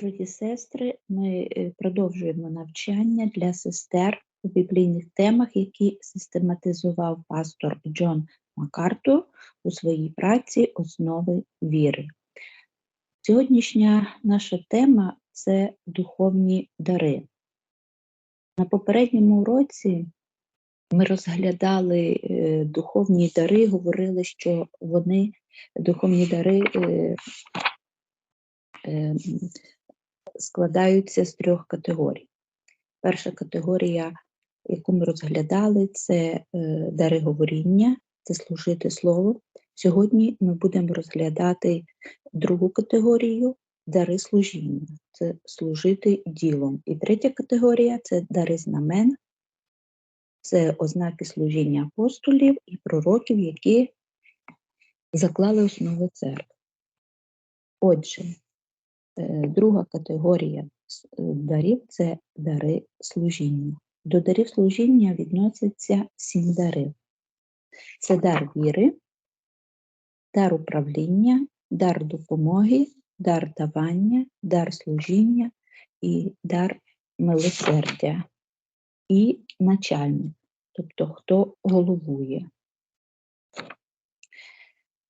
Дорогі сестри, ми е, продовжуємо навчання для сестер у біблійних темах, які систематизував пастор Джон Макартур у своїй праці Основи віри. Сьогоднішня наша тема це духовні дари. На попередньому уроці ми розглядали е, духовні дари, говорили, що вони, духовні дари, е, складаються з трьох категорій. Перша категорія, яку ми розглядали, це е, дари говоріння, це служити слово. Сьогодні ми будемо розглядати другу категорію дари служіння, це служити ділом. І третя категорія це дари знамен, це ознаки служіння апостолів і пророків, які заклали основи церкви. Отже, друга категорія е, дарів це дари служіння. До дарів служіння відносяться сім дарів. Це дар віри, дар управління, дар допомоги, дар давання, дар служіння і дар милосердя і начальник, тобто хто головує.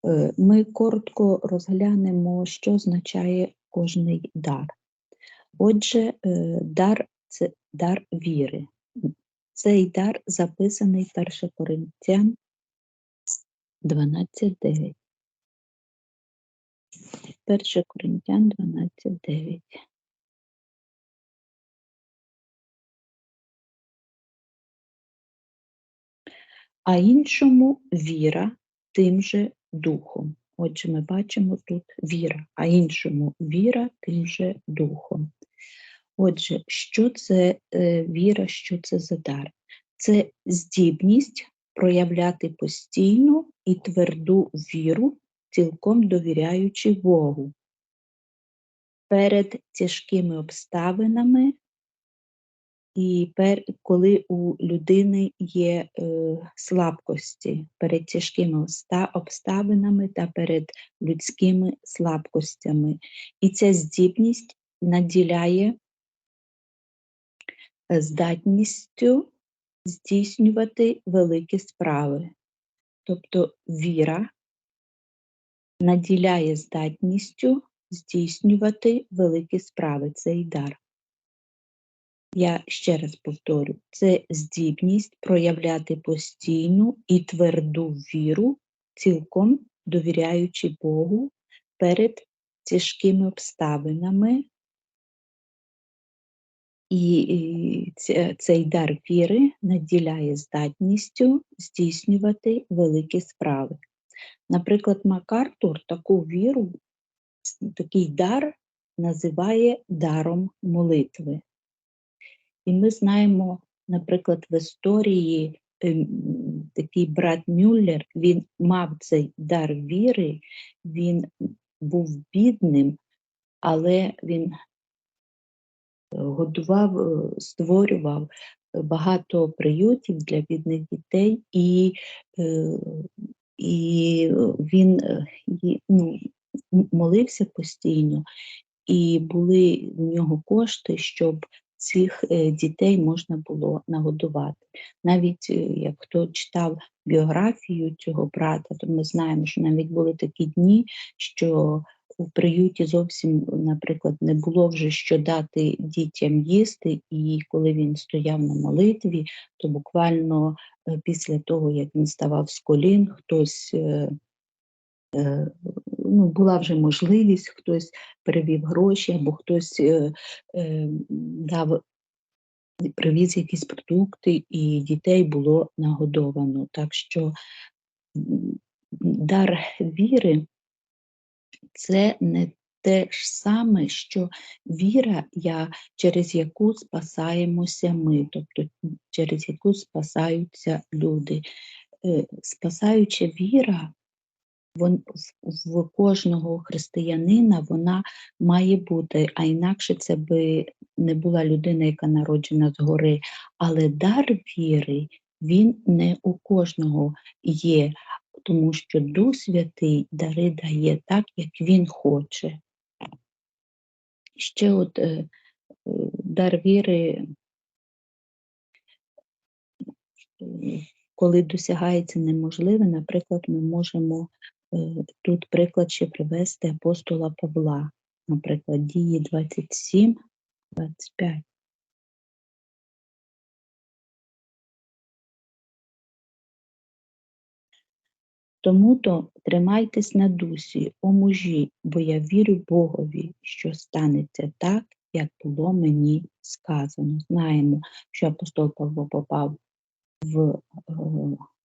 Е, ми коротко розглянемо, що означає кожний дар. Отже, е, дар це дар віри. Цей дар записаний 1 Коринтян 12.9. 1 Коринтян 12.9. А іншому віра тим же духом. Отже, ми бачимо тут віра, а іншому віра тим же духом. Отже, що це е, віра, що це за дар? Це здібність проявляти постійну і тверду віру, цілком довіряючи Богу. Перед тяжкими обставинами і пер, коли у людини є е, слабкості перед тяжкими обставинами та перед людськими слабкостями. І ця здібність наділяє е, здатністю здійснювати великі справи. Тобто віра наділяє здатністю здійснювати великі справи, цей дар. Я ще раз повторю, це здібність проявляти постійну і тверду віру, цілком довіряючи Богу перед тяжкими обставинами. І цей дар віри наділяє здатністю здійснювати великі справи. Наприклад, МакАртур таку віру, такий дар називає даром молитви. І ми знаємо, наприклад, в історії ем, такий брат Мюллер, він мав цей дар віри, він був бідним, але він годував, е, створював багато приютів для бідних дітей, і е, і він е, ну, молився постійно, і були в нього кошти, щоб цих е, дітей можна було нагодувати. Навіть е, як хто читав біографію цього брата, то ми знаємо, що навіть були такі дні, що у приюті зовсім, наприклад, не було вже що дати дітям їсти, і коли він стояв на молитві, то буквально е, після того, як він ставав з колін, хтось ну, була вже можливість, хтось перевів гроші, або хтось е, е, дав, привіз якісь продукти, і дітей було нагодовано. Так що дар віри це не те ж саме, що віра, я, через яку спасаємося ми, тобто через яку спасаються люди. Е, спасаюча віра вон, в кожного християнина вона має бути, а інакше це би не була людина, яка народжена згори. Але дар віри, він не у кожного є, тому що Дух Святий дари дає так, як Він хоче. Ще от е, е, дар віри, е, коли досягається неможливе, наприклад, ми можемо тут приклад ще привести апостола Павла, наприклад, дії 27, 25. Тому то тримайтесь на дусі, о мужі, бо я вірю Богові, що станеться так, як було мені сказано. Знаємо, що апостол Павло попав в е,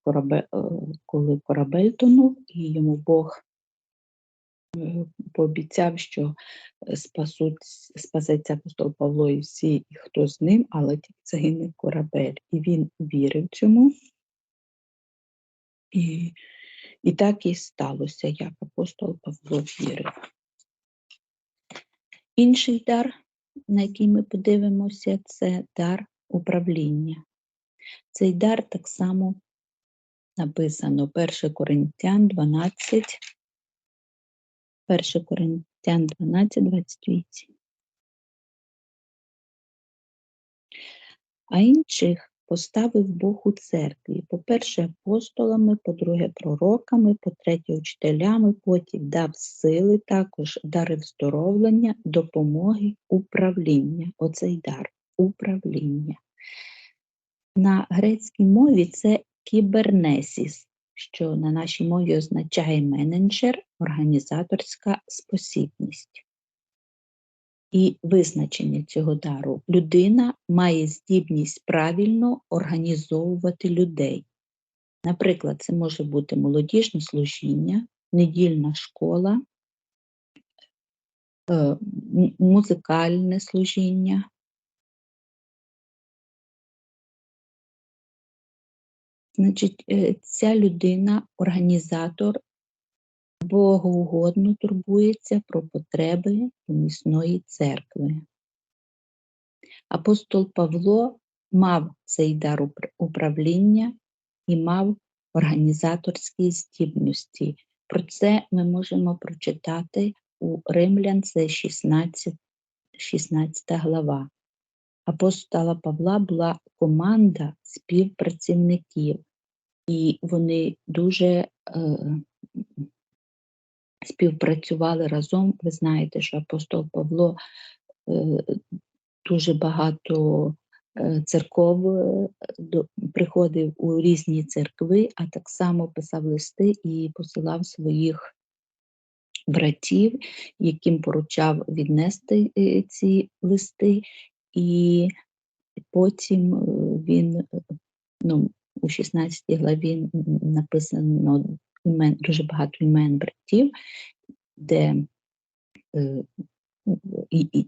корабель, е, коли корабель тонув, і йому Бог е, пообіцяв, що спасуть, спасеться апостол Павло і всі, і хто з ним, але тільки загине корабель. І він вірив цьому. І і так і сталося, як апостол Павло вірив. Інший дар, на який ми подивимося, це дар управління. Цей дар так само написано 1 Коринтян 12, 1 Коринтян 12, 28. А інших поставив Бог у церкві, по-перше, апостолами, по-друге, пророками, по-третє, учителями, потім дав сили, також дарив здоровлення, допомоги, управління. Оцей дар управління. На грецькій мові це кібернесіс, що на нашій мові означає менеджер, організаторська спосібність і визначення цього дару. Людина має здібність правильно організовувати людей. Наприклад, це може бути молодіжне служіння, недільна школа, е, музикальне служіння. Значить, е, ця людина, організатор богоугодно турбується про потреби помісної церкви. Апостол Павло мав цей дар управління і мав організаторські здібності. Про це ми можемо прочитати у Римлян, це 16, 16 глава. Апостола Павла була команда співпрацівників, і вони дуже е, співпрацювали разом. Ви знаєте, що апостол Павло е, дуже багато е, церков е, приходив у різні церкви, а так само писав листи і посилав своїх братів, яким поручав віднести ці листи, і потім він ну, у 16 главі написано імен, дуже багато імен братів, де е,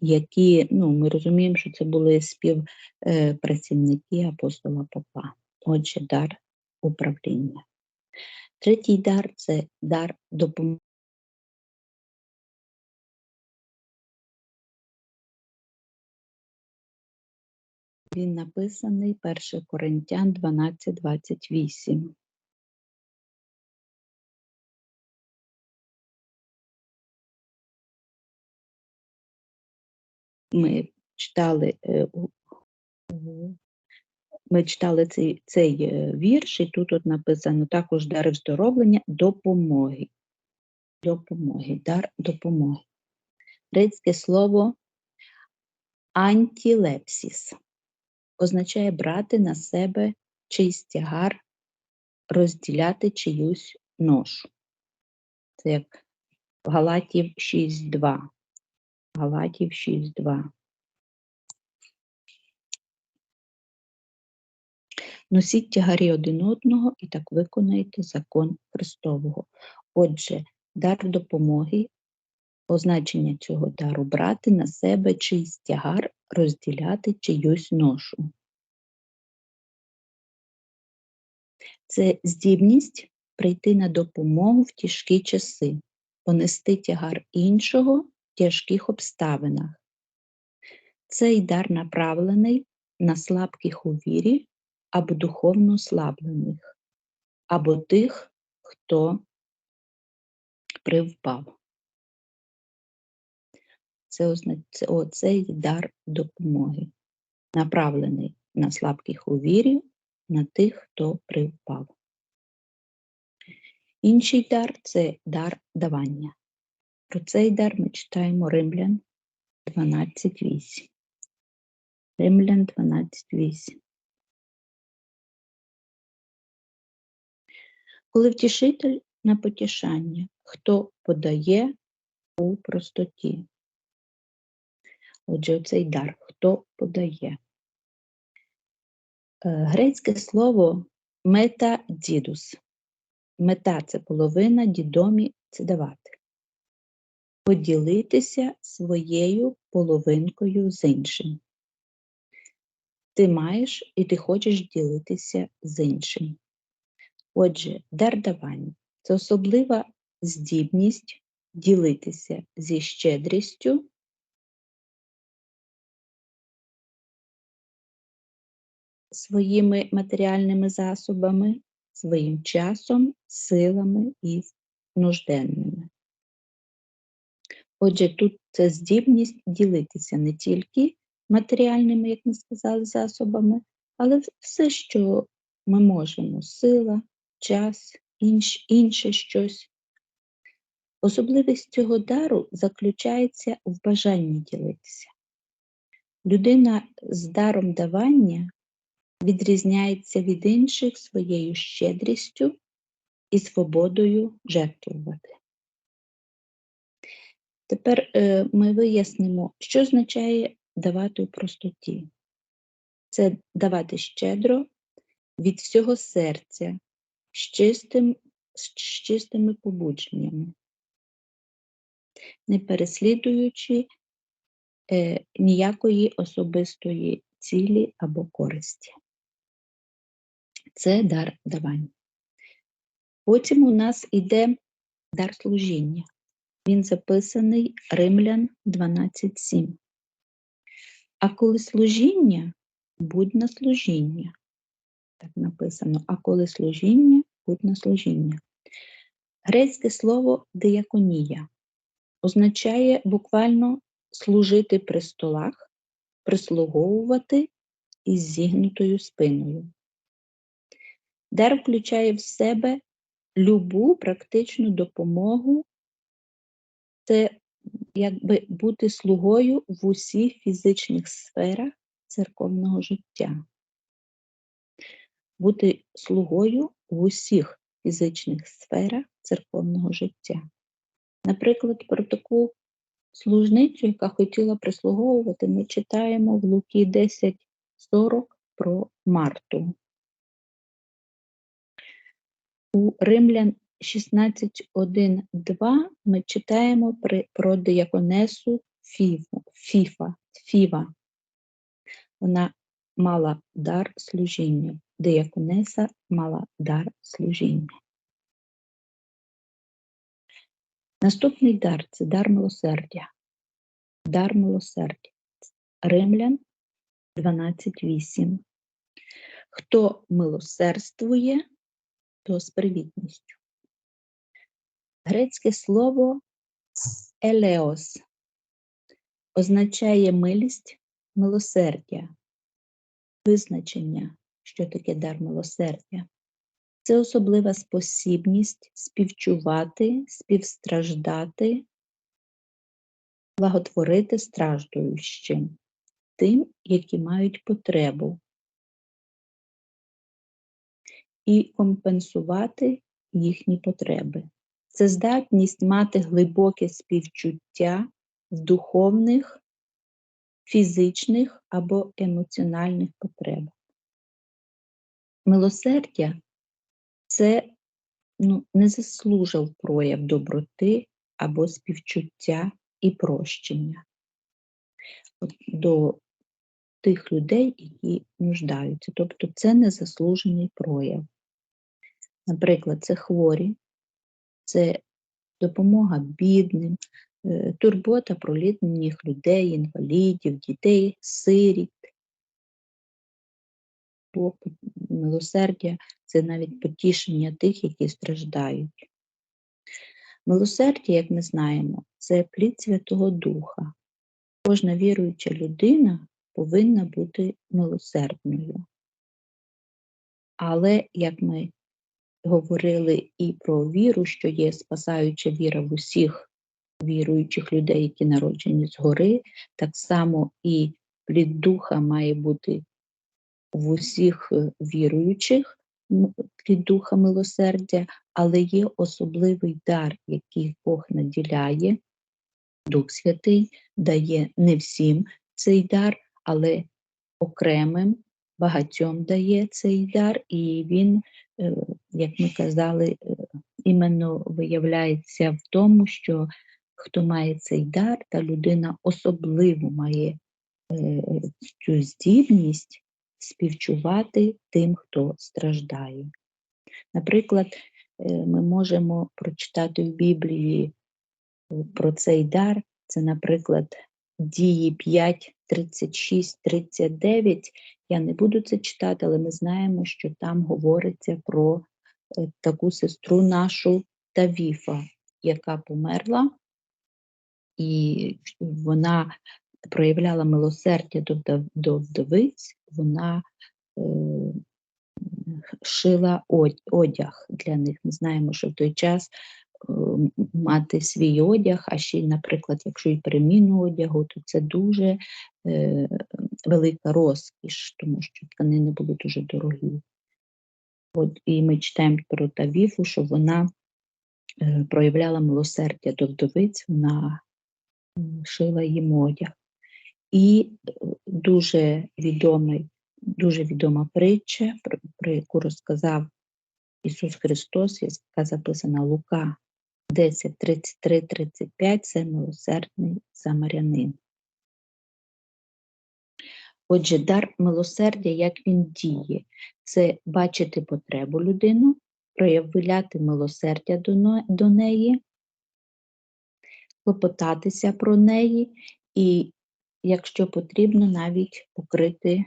які, ну, ми розуміємо, що це були співпрацівники апостола Павла. Отже, дар управління. Третій дар це дар допомоги. Він написаний 1 Коринтян 12.28. ми читали е, ми читали цей цей е, вірш, і тут от написано також дар здоровлення допомоги. Допомоги, дар допомоги. Грецьке слово антілепсіс означає брати на себе чийсь тягар, розділяти чиюсь ношу. Це як Галатів 6.2. Галатів 6.2. Носіть тягарі один одного і так виконайте закон Христового. Отже, дар допомоги, означення цього дару брати на себе чийсь тягар, розділяти чиюсь ношу. Це здібність прийти на допомогу в тяжкі часи, понести тягар іншого в тяжких обставинах. Цей дар направлений на слабких у вірі або духовно ослаблених, або тих, хто привпав. Це, оцей дар допомоги, направлений на слабких у вірі, на тих, хто привпав. Інший дар це дар давання. Про цей дар ми читаємо Римлян 12.8. Римлян 12.8. Коли втішитель на потішання, хто подає у простоті. Отже, цей дар, хто подає. Е, Грецьке слово мета дідус. Мета це половина, дідомі це давати. Поділитися своєю половинкою з іншим. Ти маєш і ти хочеш ділитися з іншим. Отже, дар давання це особлива здібність ділитися зі щедрістю своїми матеріальними засобами, своїм часом, силами і нужденними. Отже, тут це здібність ділитися не тільки матеріальними, як ми сказали, засобами, але все, що ми можемо: сила, час, інш, інше щось. Особливість цього дару заключається в бажанні ділитися. Людина з даром давання відрізняється від інших своєю щедрістю і свободою жертвувати. Тепер е, ми вияснимо, що означає давати у простоті. Це давати щедро від всього серця, з, чистим, з чистими побудженнями, не переслідуючи е, ніякої особистої цілі або користі. Це дар давання. Потім у нас іде дар служіння. Він записаний Римлян 12.7. А коли служіння, будь на служіння. Так написано, а коли служіння, будь на служіння. Грецьке слово дияконія означає буквально служити при столах, прислуговувати із зігнутою спиною. Дар включає в себе любу практичну допомогу, це якби бути слугою в усіх фізичних сферах церковного життя. Бути слугою в усіх фізичних сферах церковного життя. Наприклад, про таку служницю, яка хотіла прислуговувати, ми читаємо в Луки 10.40 про Марту. У Римлян 16.1.2 ми читаємо про дияконесу Фіфу, Фіфа, Фіва. Вона мала дар служіння. Дияконеса мала дар служіння. Наступний дар це дар милосердя. Дар милосердя. Римлян 12.8. Хто милосердствує, то з привітністю. Грецьке слово елеос означає милість, милосердя, визначення, що таке дар милосердя. Це особлива спосібність співчувати, співстраждати, благотворити страждуючим, тим, які мають потребу, і компенсувати їхні потреби. Це здатність мати глибоке співчуття в духовних, фізичних або емоціональних потребах. Милосердя це ну, незаслужив прояв доброти або співчуття і прощення до тих людей, які нуждаються. Тобто це незаслужений прояв. Наприклад, це хворі, це допомога бідним, е, турбота про літніх людей, інвалідів, дітей, сиріт. Милосердя це навіть потішення тих, які страждають. Милосердя, як ми знаємо, це плід Святого Духа. кожна віруюча людина повинна бути милосердною. Але, як ми говорили і про віру, що є спасаюча віра в усіх віруючих людей, які народжені згори, так само і плід духа має бути в усіх е, віруючих плід духа милосердя, але є особливий дар, який Бог наділяє, Дух Святий дає не всім цей дар, але окремим багатьом дає цей дар, і він, як ми казали, е, іменно виявляється в тому, що хто має цей дар, та людина особливо має е, цю здібність співчувати тим, хто страждає. Наприклад, ми можемо прочитати в Біблії про цей дар, це, наприклад, дії 5, 36, 39. Я не буду це читати, але ми знаємо, що там говориться про е, таку сестру нашу Тавіфа, яка померла, і вона проявляла милосердя до до вдовиць, вона е, шила одяг для них. Ми знаємо, що в той час мати свій одяг, а ще, наприклад, якщо і переміну одягу, то це дуже е, велика розкіш, тому що тканини були дуже дорогі. От, І ми читаємо про Тавіфу, що вона е, проявляла милосердя до вдовиць, вона шила їм одяг. І е, дуже відомий, дуже відома притча, про яку розказав Ісус Христос, яка записана Лука 10, 33, 35 це милосердний самарянин. Отже, дар милосердя, як він діє, це бачити потребу людину, проявляти милосердя до, неї, клопотатися про неї, і, якщо потрібно, навіть покрити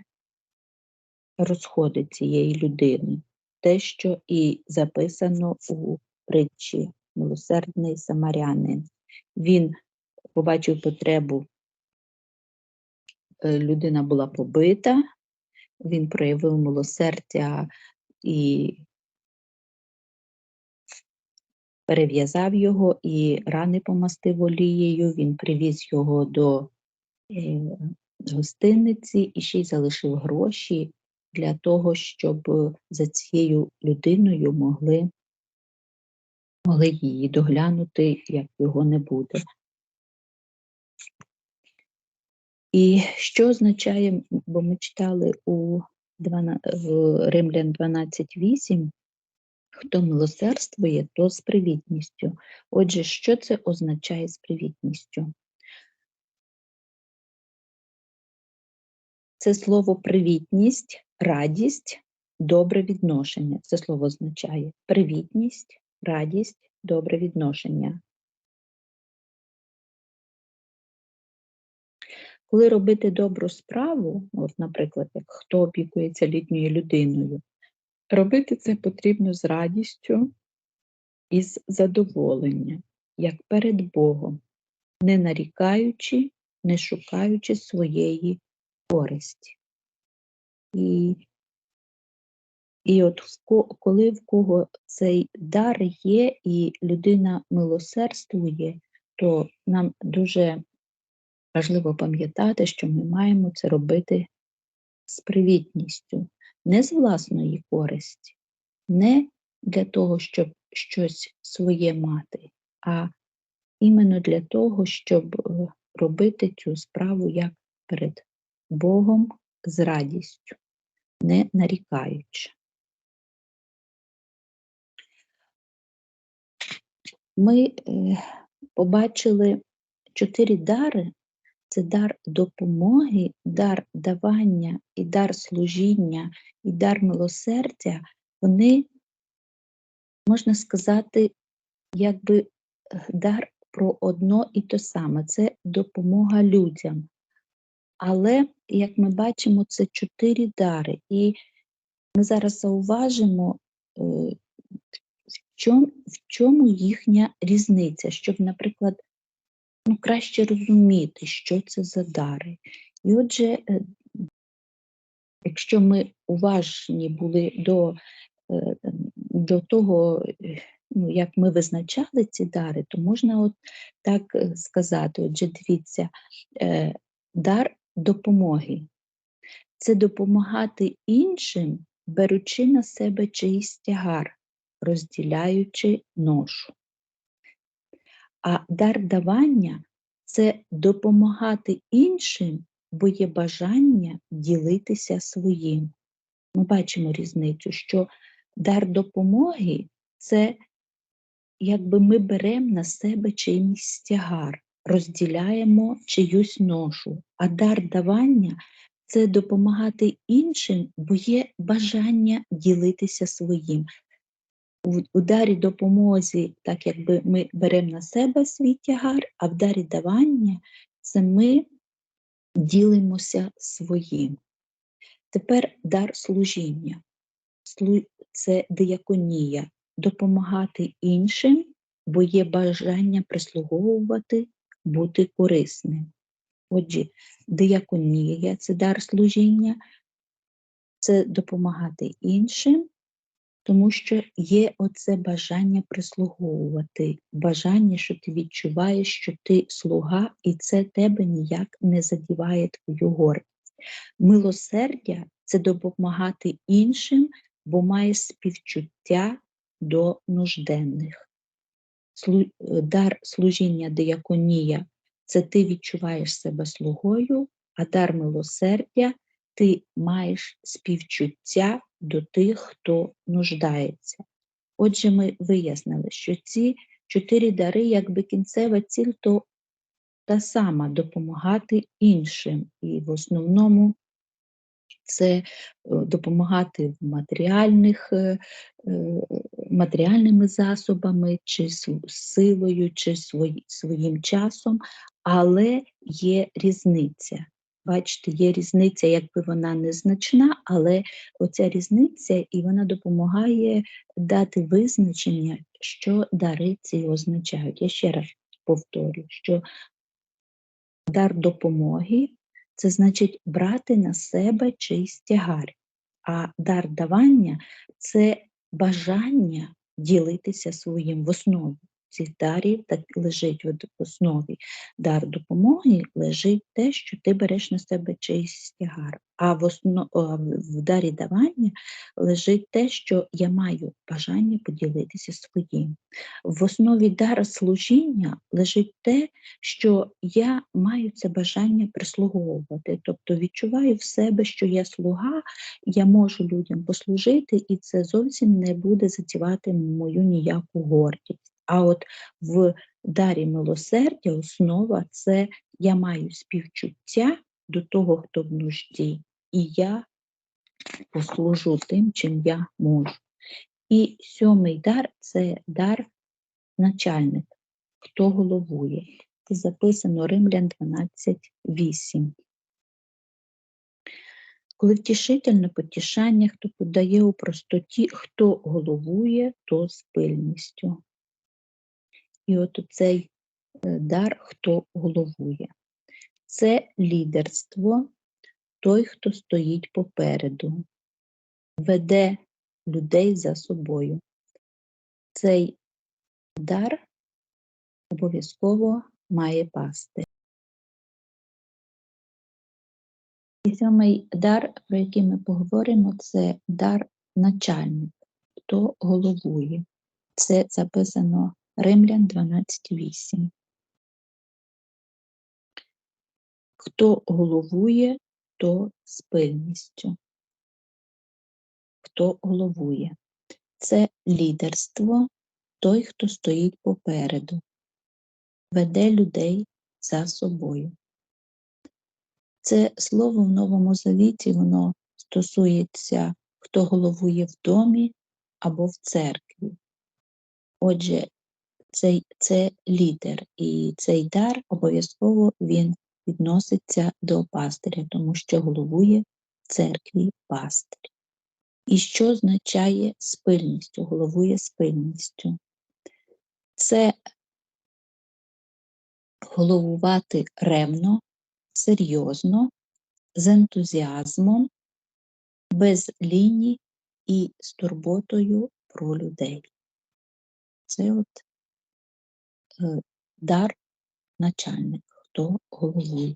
розходи цієї людини, те, що і записано у притчі милосердний самарянин. Він побачив потребу, е, людина була побита, він проявив милосердя і перев'язав його і рани помастив олією, він привіз його до е, гостиниці і ще й залишив гроші для того, щоб за цією людиною могли могли її доглянути, як його не буде. І що означає, бо ми читали у Римлян 12.8, хто милосердствує, то з привітністю. Отже, що це означає з привітністю? Це слово привітність, радість, добре відношення. Це слово означає привітність, радість, добре відношення. Коли робити добру справу, от, наприклад, як хто опікується літньою людиною, робити це потрібно з радістю і з задоволенням, як перед Богом, не нарікаючи, не шукаючи своєї користі. І і от коли в кого цей дар є, і людина милосердствує, то нам дуже важливо пам'ятати, що ми маємо це робити з привітністю, не з власної користі, не для того, щоб щось своє мати, а іменно для того, щоб е, робити цю справу як перед Богом з радістю, не нарікаючи. Ми е, побачили чотири дари: це дар допомоги, дар давання, і дар служіння, і дар милосердя, вони, можна сказати, якби е, дар про одно і те саме це допомога людям. Але, як ми бачимо, це чотири дари. І ми зараз зауважимо, е, чому, в чому їхня різниця, щоб, наприклад, ну, краще розуміти, що це за дари. І отже, е, якщо ми уважні були до е, до того, е, ну, як ми визначали ці дари, то можна от так сказати: отже, дивіться, дар допомоги. Це допомагати іншим, беручи на себе чийсь тягар, розділяючи ношу. А дар давання це допомагати іншим, бо є бажання ділитися своїм. Ми бачимо різницю, що дар допомоги це якби ми беремо на себе чийсь тягар, розділяємо чиюсь ношу, а дар давання це допомагати іншим, бо є бажання ділитися своїм. У, дарі допомозі, так якби ми беремо на себе свій тягар, а в дарі давання це ми ділимося своїм. Тепер дар служіння. Це дияконія, допомагати іншим, бо є бажання прислуговувати, бути корисним. Отже, дияконія це дар служіння, це допомагати іншим, тому що є оце бажання прислуговувати, бажання, що ти відчуваєш, що ти слуга, і це тебе ніяк не задіває твою гордість. Милосердя це допомагати іншим, бо має співчуття до нужденних. Дар служіння дияконія це ти відчуваєш себе слугою, а дар милосердя ти маєш співчуття до тих, хто нуждається. Отже, ми вияснили, що ці чотири дари, якби кінцева ціль, то та сама допомагати іншим. І в основному це е, допомагати в матеріальних, е, е, матеріальними засобами, чи силою, чи своїм часом, але є різниця. Бачите, є різниця, якби вона незначна, але оця різниця і вона допомагає дати визначення, що дари ці означають. Я ще раз повторю, що дар допомоги це значить брати на себе чийсь тягар, а дар давання це бажання ділитися своїм в основі цих дарів так лежить в основі дар допомоги, лежить те, що ти береш на себе чийсь тягар. А в основ... в дарі давання лежить те, що я маю бажання поділитися своїм. В основі дара служіння лежить те, що я маю це бажання прислуговувати, тобто відчуваю в себе, що я слуга, я можу людям послужити, і це зовсім не буде затівати мою ніяку гордість. А от в дарі милосердя основа це я маю співчуття до того, хто в нужді, і я послужу тим, чим я можу. І сьомий дар це дар начальник, хто головує. Це записано Римлян 12.8. Коли втішитель на потішання, хто подає у простоті, хто головує, то з пильністю. І от цей е, дар, хто головує. Це лідерство, той, хто стоїть попереду, веде людей за собою. Цей дар обов'язково має пасти. І сьомий дар, про який ми поговоримо, це дар начальник, хто головує. Це записано Римлян 12.8. Хто головує, то з пильністю. Хто головує? Це лідерство, той, хто стоїть попереду, веде людей за собою. Це слово в Новому Завіті, воно стосується, хто головує в домі або в церкві. Отже, цей, це лідер, і цей дар обов'язково він відноситься до пастиря, тому що головує церкві пастир. І що означає спильністю, головує спильністю? Це головувати ремно, серйозно, з ентузіазмом, без ліній і з турботою про людей. Це от дар начальник, хто головує.